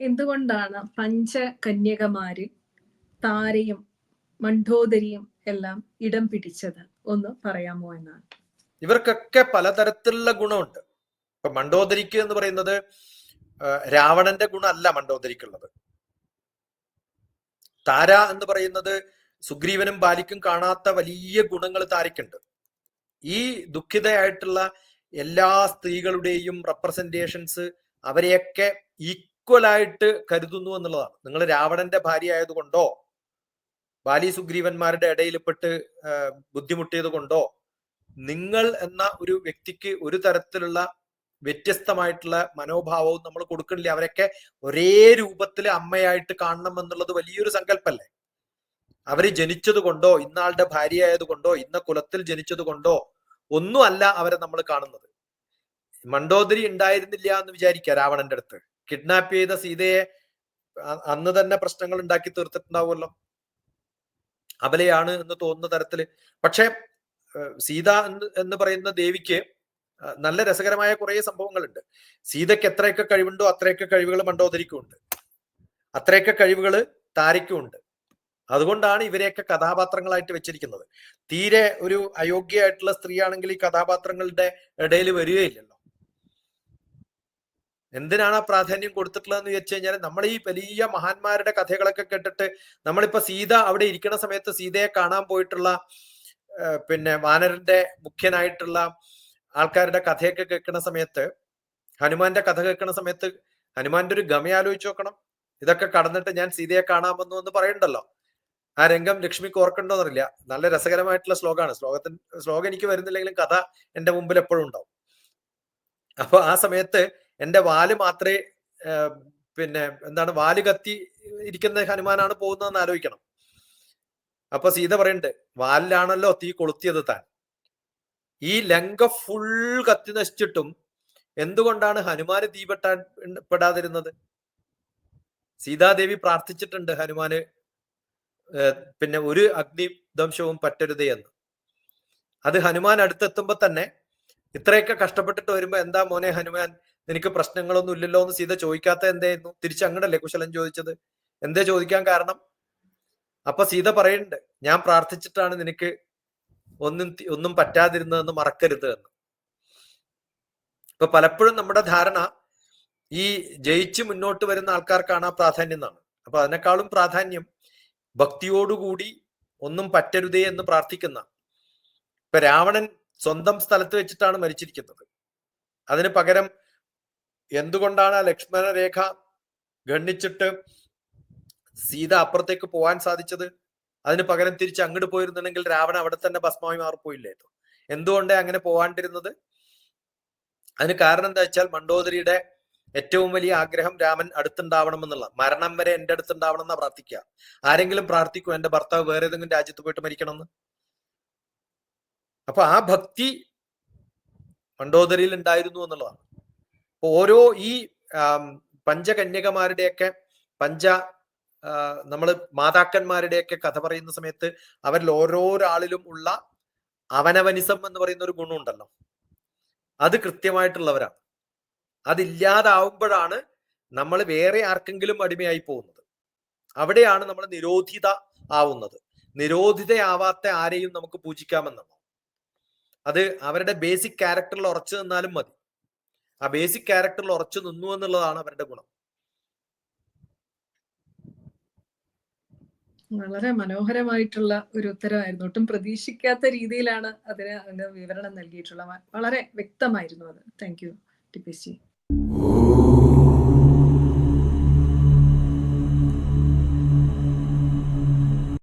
എന്തുകൊണ്ടാണ് പഞ്ചകന്യകമാര് താരയും മണ്ഡോദരിയും എല്ലാം ഇടം പിടിച്ചത്? ഒന്ന് പറയാമോ എന്നാണ്. ഇവർക്കൊക്കെ പലതരത്തിലുള്ള ഗുണമുണ്ട്. ഇപ്പൊ മണ്ഡോദരിക്ക് എന്ന് പറയുന്നത് രാവണന്റെ ഗുണമല്ല മണ്ഡോദരിക്കുള്ളത്. താര എന്ന് പറയുന്നത് സുഗ്രീവനും ബാലിക്കും കാണാത്ത വലിയ ഗുണങ്ങൾ താരയ്ക്കുണ്ട്. ഈ ദുഃഖിതയായിട്ടുള്ള എല്ലാ സ്ത്രീകളുടെയും റെപ്രസെന്റേഷൻസ് അവരെയൊക്കെ ഈക്വൽ ആയിട്ട് കരുതുന്നു എന്നുള്ളതാണ്. നിങ്ങൾ രാവണന്റെ ഭാര്യ ആയതുകൊണ്ടോ ബാലി സുഗ്രീവന്മാരുടെ ഇടയിൽപ്പെട്ട് ബുദ്ധിമുട്ടിയത് കൊണ്ടോ നിങ്ങൾ എന്ന ഒരു വ്യക്തിക്ക് ഒരു തരത്തിലുള്ള വ്യത്യസ്തമായിട്ടുള്ള മനോഭാവവും നമ്മൾ കൊടുക്കണില്ല. അവരൊക്കെ ഒരേ രൂപത്തിൽ അമ്മയായിട്ട് കാണണം എന്നുള്ളത് വലിയൊരു സങ്കല്പല്ലേ? അവർ ജനിച്ചത് കൊണ്ടോ ഇന്നാളുടെ ഭാര്യ കൊണ്ടോ ഇന്ന കുലത്തിൽ ജനിച്ചത് കൊണ്ടോ ഒന്നും അല്ല അവരെ നമ്മൾ കാണുന്നത്. മണ്ടോദരി ഉണ്ടായിരുന്നില്ല എന്ന് വിചാരിക്കുക രാവണന്റെ അടുത്ത്. കിഡ്നാപ്പ് ചെയ്ത സീതയെ അന്ന് തന്നെ പ്രശ്നങ്ങൾ ഉണ്ടാക്കി തീർത്തിട്ടുണ്ടാവുമല്ലോ. അബലയാണ് എന്ന് തോന്നുന്ന തരത്തിൽ പക്ഷെ സീത എന്ന് പറയുന്ന ദേവിക്ക് നല്ല രസകരമായ കുറെ സംഭവങ്ങളുണ്ട്. സീതയ്ക്ക് എത്രയൊക്കെ കഴിവുണ്ടോ അത്രയൊക്കെ കഴിവുകൾ മണ്ടോദരിക്കുമുണ്ട്. അത്രയൊക്കെ കഴിവുകൾ താരയ്ക്കുമുണ്ട്. അതുകൊണ്ടാണ് ഇവരെയൊക്കെ കഥാപാത്രങ്ങളായിട്ട് വെച്ചിരിക്കുന്നത്. തീരെ ഒരു അയോഗ്യമായിട്ടുള്ള സ്ത്രീയാണെങ്കിൽ ഈ കഥാപാത്രങ്ങളുടെ ഇടയിൽ വരികയില്ലല്ലോ. എന്തിനാണ് ആ പ്രാധാന്യം കൊടുത്തിട്ടുള്ളതെന്ന് വെച്ച് കഴിഞ്ഞാൽ നമ്മൾ ഈ വലിയ മഹാന്മാരുടെ കഥകളൊക്കെ കേട്ടിട്ട് നമ്മളിപ്പോ സീത അവിടെ ഇരിക്കുന്ന സമയത്ത് സീതയെ കാണാൻ പോയിട്ടുള്ള പിന്നെ വാനരന്റെ മുഖ്യനായിട്ടുള്ള ആൾക്കാരുടെ കഥയൊക്കെ കേൾക്കുന്ന സമയത്ത് ഹനുമാന്റെ കഥ കേൾക്കുന്ന സമയത്ത് ഹനുമാന്റെ ഒരു ഗമ ആലോചിച്ച് നോക്കണം. ഇതൊക്കെ കടന്നിട്ട് ഞാൻ സീതയെ കാണാൻ വന്നു എന്ന് പറയണ്ടല്ലോ. ആ രംഗം ലക്ഷ്മിക്ക് ഓർക്കണ്ടോന്നറിയില്ല. നല്ല രസകരമായിട്ടുള്ള ശ്ലോകമാണ് ശ്ലോകത്തിന് ശ്ലോകം എനിക്ക് വരുന്നില്ലെങ്കിലും കഥ എന്റെ മുമ്പിൽ എപ്പോഴും ഉണ്ടാവും. അപ്പൊ ആ സമയത്ത് എന്റെ വാൽ മാത്രമേ പിന്നെ എന്താണ് വാൽ കത്തി ഇരിക്കുന്ന ഹനുമാനാണ് പോകുന്നതെന്ന് ആലോചിക്കണം. അപ്പൊ സീത പറയുന്നുണ്ട് വാലിലാണല്ലോ തീ കൊളുത്തിയത് താൻ. ഈ ലങ്ക ഫുൾ കത്തി നശിച്ചിട്ടും എന്തുകൊണ്ടാണ് ഹനുമാന് തീപ്പെട്ടാൻ പെടാതിരുന്നത്? സീതാദേവി പ്രാർത്ഥിച്ചിട്ടുണ്ട് ഹനുമാന് പിന്നെ ഒരു അഗ്നി ദംശവും പറ്റരുതേ എന്ന്. അത് ഹനുമാൻ അടുത്തെത്തുമ്പോ തന്നെ ഇത്രയൊക്കെ കഷ്ടപ്പെട്ടിട്ട് വരുമ്പോ എന്താ മോനെ ഹനുമാൻ? നിനക്ക് പ്രശ്നങ്ങളൊന്നും ഇല്ലല്ലോ എന്ന് സീത ചോദിക്കാത്ത എന്തായിരുന്നു? തിരിച്ച് അങ്ങടല്ലേ കുശലൻ ചോദിച്ചത്? എന്തേ ചോദിക്കാൻ കാരണം? അപ്പൊ സീത പറയുന്നുണ്ട് ഞാൻ പ്രാർത്ഥിച്ചിട്ടാണ് നിനക്ക് ഒന്നും ഒന്നും പറ്റാതിരുന്നതെന്ന് മറക്കരുത് എന്ന്. ഇപ്പൊ പലപ്പോഴും നമ്മുടെ ധാരണ ഈ ജയിച്ച് മുന്നോട്ട് വരുന്ന ആൾക്കാർക്കാണ് ആ പ്രാധാന്യം എന്നാണ്. അപ്പൊ അതിനേക്കാളും പ്രാധാന്യം ഭക്തിയോടുകൂടി ഒന്നും പറ്റരുതേ എന്ന് പ്രാർത്ഥിക്കുന്ന. ഇപ്പൊ രാവണൻ സ്വന്തം സ്ഥലത്ത് വെച്ചിട്ടാണ് മരിച്ചിരിക്കുന്നത്. അതിന് പകരം എന്തുകൊണ്ടാണ് ആ ലക്ഷ്മണ രേഖ ഗണ്ണിച്ചിട്ട് സീത അപ്പുറത്തേക്ക് പോകാൻ സാധിച്ചത്? അതിന് പകരം തിരിച്ച് അങ്ങോട്ട് പോയിരുന്നുണ്ടെങ്കിൽ രാവണ അവിടെ തന്നെ ഭസ്മമായി മാറിപ്പോയില്ലായിരുന്നു എന്തുകൊണ്ട് അങ്ങനെ പോവാണ്ടിരുന്നത്? അതിന് കാരണം എന്താ വെച്ചാൽ മണ്ടോദരിയുടെ ഏറ്റവും വലിയ ആഗ്രഹം രാമൻ അടുത്തുണ്ടാവണം എന്നുള്ള മരണം വരെ എന്റെ അടുത്തുണ്ടാവണം എന്നാ പ്രാർത്ഥിക്കുക ആരെങ്കിലും പ്രാർത്ഥിക്കും എന്റെ ഭർത്താവ് വേറെ ഏതെങ്കിലും രാജ്യത്ത് പോയിട്ട് മരിക്കണം എന്ന് അപ്പൊ ആ ഭക്തി മണ്ടോദരിയിൽ ഉണ്ടായിരുന്നു എന്നുള്ളതാണ്. ഓരോ ഈ പഞ്ചകന്യകമാരുടെയൊക്കെ പഞ്ച നമ്മൾ മാതാക്കന്മാരുടെയൊക്കെ കഥ പറയുന്ന സമയത്ത് അവരിൽ ഓരോരാളിലും ഉള്ള അവനവനിസം എന്ന് പറയുന്ന ഒരു ഗുണമുണ്ടല്ലോ. അത് കൃത്യമായിട്ടുള്ളവരാണ്. അതില്ലാതാവുമ്പോഴാണ് നമ്മൾ വേറെ ആർക്കെങ്കിലും അടിമയായി പോകുന്നത്. അവിടെയാണ് നമ്മൾ നിരോധിത ആവുന്നത്. നിരോധിതയാവാത്ത ആരെയും നമുക്ക് പൂജിക്കാമെന്നാണ്. അത് അവരുടെ ബേസിക് ക്യാരക്ടറിൽ ഉറച്ചു നിന്നാലും മതി. ആ ബേസിക് ക്യാരക്ടറിൽ ഉറച്ചു നിന്നു എന്നുള്ളതാണ് അവരുടെ ഗുണം. വളരെ മനോഹരമായിട്ടുള്ള ഒരു ഉത്തരമായിരുന്നു. ഒട്ടും പ്രതീക്ഷിക്കാത്ത രീതിയിലാണ് അതിന് വിവരണം നൽകിയിട്ടുള്ളത്. വളരെ വ്യക്തമായിരുന്നു അത്. Thank you T P C